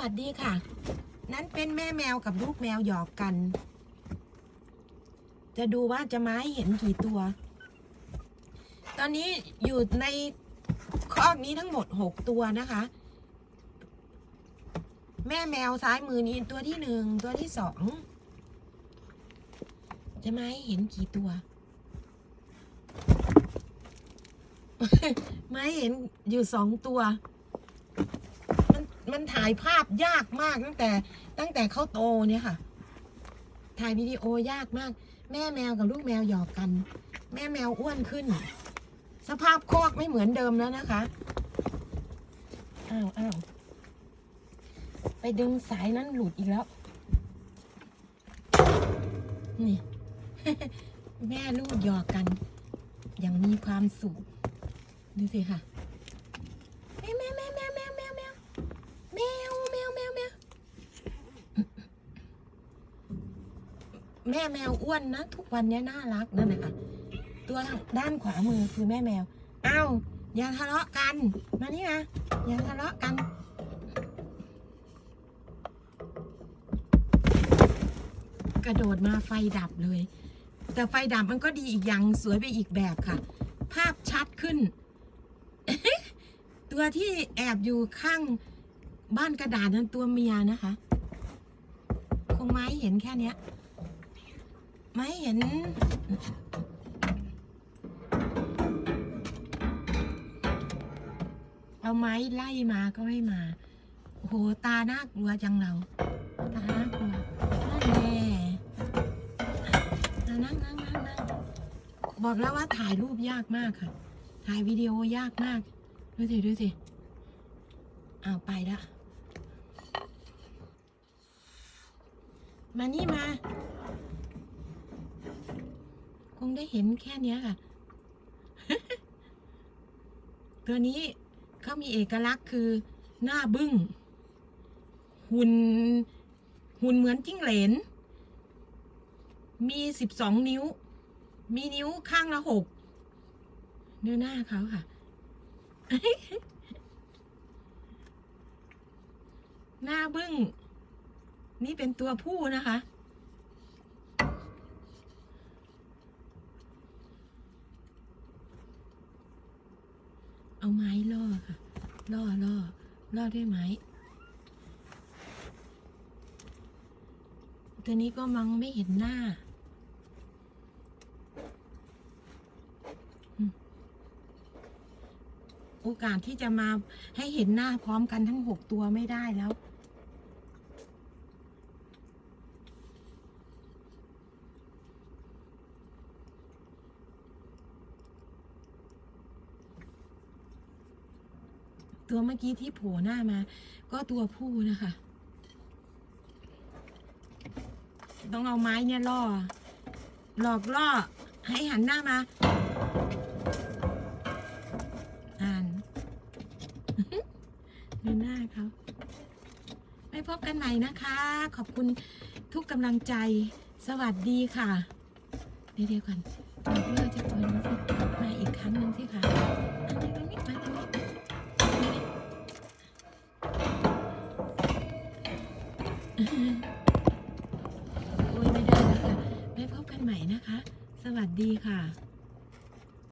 วัสดีค่ะ นั้นเป็นแม่แมวกับลูกแมวหยอกกัน จะดูว่าจะมาให้เห็นกี่ตัว ตอนนี้อยู่ในคอกนี้ทั้งหมดหกตัวนะคะ แม่แมวซ้ายมือนี้ตัวที่หนึ่งตัวที่สองจะมาให้เห็นกี่ตัว มาให้เห็นอยู่สองตัว มันถ่ายภาพยากมากตั้งแต่ตั้งแต่เขาโตเนี่ยค่ะ ถ่ายวิดีโอยากมาก แม่แมวกับลูกแมวหยอกกัน แม่แมวอ้วนขึ้น สภาพคอกไม่เหมือนเดิมแล้วนะคะอ้าวอ้าวไปดึงสายนั้นหลุดอีกแล้ว นี่ แม่ลูกหยอกกัน อย่างมีความสุข ดูสิค่ะ แม่แมวอ้วนนะ ทุกวันเนี้ยน่ารักนั่นแหละค่ะตัวด้านขวามือคือแม่แมวเอ้าอย่าทะเลาะกันมานี่นะอย่าทะเลาะกันกระโดดมาไฟดับเลย แต่ไฟดับมันก็ดีอีกอย่างสวยไปอีกแบบค่ะ ภาพชัดขึ้น ตัวที่แอบอยู่ข้างบ้านกระดาษนั้นตัวเมียนะคะ คงไม้เห็นแค่เนี้ย ไม่เห็น เอาไม้ไล่มาก็ไม่มา โอ้โห ตาน่ากลัวจังเรา ตาน่ากลัวแน่นั่งนั่งนั่งนั่งบอกแล้วว่าถ่ายรูปยากมากค่ะ ถ่ายวิดีโอยากมาก ดูสิ ดูสิ อ้าว ไปละมานี่มา คงได้เห็นแค่เนี้ยค่ะ ตัวนี้เขามีเอกลักษณ์คือหน้าบึ้ง หุ่น หุ่นเหมือนจิ้งเหลน มีสิบสองนิ้ว มีนิ้วข้างละหกดูหน้าเขาค่ะ หน้าบึ้ง นี่เป็นตัวผู้นะคะ เอาไม้ล่อค่ะ ล่อล่อล่อด้วยไม้ ตัวนี้ก็มังไม่เห็นหน้า โอกาสที่จะมาให้เห็นหน้าพร้อมกันทั้งหกตัวไม่ได้แล้ว ตัวเมื่อกี้ที่โผล่หน้ามา ก็ตัวผู้นะคะ ต้องเอาไม้เนี่ยล่อ หลอกล่อ ให้หันหน้ามา อ่านดูหน้าเขาไม่พบกันใหม่นะคะ ขอบคุณทุกกำลังใจ สวัสดีค่ะ เดี๋ยวเดี๋ยวก่อนเราเพื่อจะเปิดมาอีกครั้ง โอ้ยไม่ได้แล้วค่ะไว้พบกันใหม่นะคะ สวัสดีค่ะ